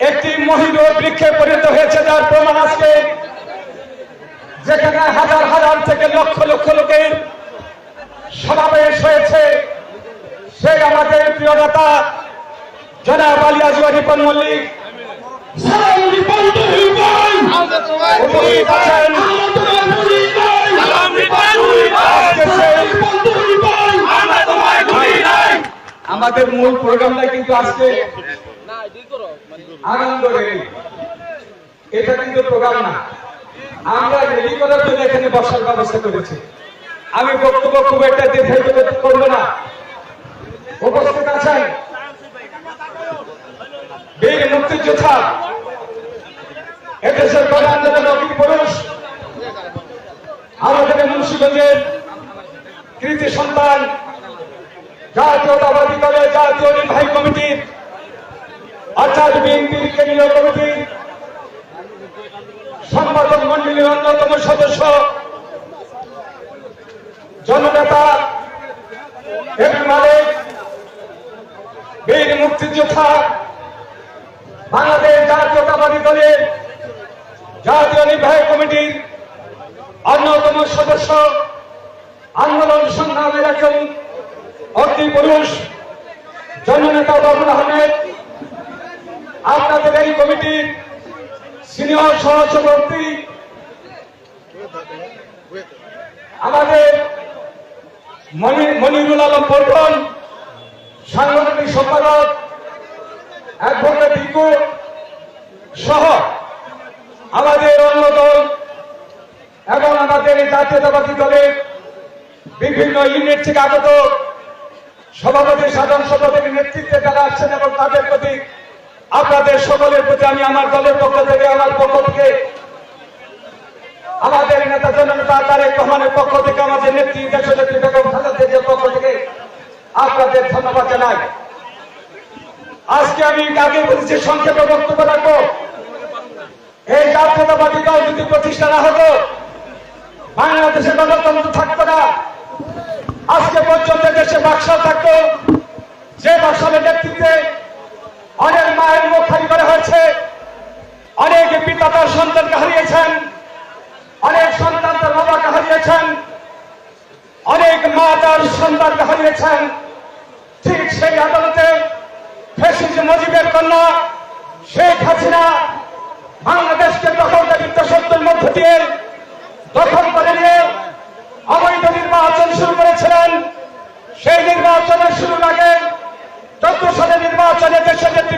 একটি মহিল বৃক্ষে পরিণত হয়েছে যার প্রমাণ আজকে যেখানে হাজার হাজার থেকে লক্ষ লক্ষ লোকের সমাবেশ হয়েছে। সেই আমাদের প্রিয় নেতা জনাব আলী আজওয়া রিপন মল্লিক। উপস্থিত আছেন। আমাদের মূল প্রোগ্রামটা কিন্তু আজকে আনন্দ এটা কিন্তু প্রোগ্রাম না। আমরা রেলি করার জন্য এখানে বসার ব্যবস্থা করেছি। আমি বক্তব্য খুব একটা দীর্ঘায়িত করব না। উপস্থিত আছেন বীর মুক্তিযোদ্ধা, এদেশের প্রধান নবীন পুরুষ, আমাদের মুন্সিগঞ্জের কৃতি সন্তান, জাতীয়তাবাদী দলের জাতীয় নির্বাহী কমিটির অর্থাৎ বিএনপির কেন্দ্রীয় কমিটির সম্পাদক মন্ডলীর অন্যতম সদস্য, জননেতা এম মালিক, বীর মুক্তিযোদ্ধা, বাংলাদেশ জাতীয়তাবাদী দলের জাতীয় নির্বাহী কমিটির অন্যতম সদস্য, আন্দোলন সংগ্রামের একজন অগ্নি পুরুষ জননেতা বাবুল আহমেদ আপনাদের এই কমিটির সিনিয়র সহসভাপতি, আমাদের মনি- মনিরুল আলম পল্টন সাংগঠনিক সম্পাদক অ্যাডভোকেট টিকু সহ আমাদের অন্য দল এবং আমাদের জাতীয়তাবাদী দলের বিভিন্ন ইউনিট থেকে আগত সভাপতি সাধারণ সভাপতির নেতৃত্বে যারা আসছেন এবং তাদের প্রতি আপনাদের সকলের প্রতি আমি আমার দলের পক্ষ থেকে, আমার পক্ষ থেকে, আমাদের নেতা জননেতা তারেক রহমানের পক্ষ থেকে, আমাদের নেত্রী দেশনেত্রী বেগম খালেদা জিয়ার পক্ষ থেকে আপনাদের ধন্যবাদ জানাই। আজকে আমি আগে বলেছি, সংক্ষেপে বক্তব্য রাখব। এই জাতীয়তাবাদী দল যদি প্রতিষ্ঠা না হতো, বাংলাদেশে গণতন্ত্র থাকতো না। আজকে পর্যন্ত দেশে বাকশাল থাকতো। যে বাকশালের নেতৃত্বে অনেক মায়ের মুখ খালি করা হয়েছে অনেক পিতা তার সন্তানকে হারিয়েছেন। অনেক সন্তান তার বাবাকে হারিয়েছেন। অনেক মা তার সন্তানকে হারিয়েছেন। ঠিক সেই আদালতে ফেসিস মুজিবের কন্যা শেখ হাসিনা বাংলাদেশকে দখলদারি দশকের মধ্য দিয়ে দখল করে নিয়ে অবৈধ নির্বাচন শুরু করেছিলেন। সেই নির্বাচনের শুরুর আগে চোদ্দ সালে নির্বাচনে দেশের নেত্রী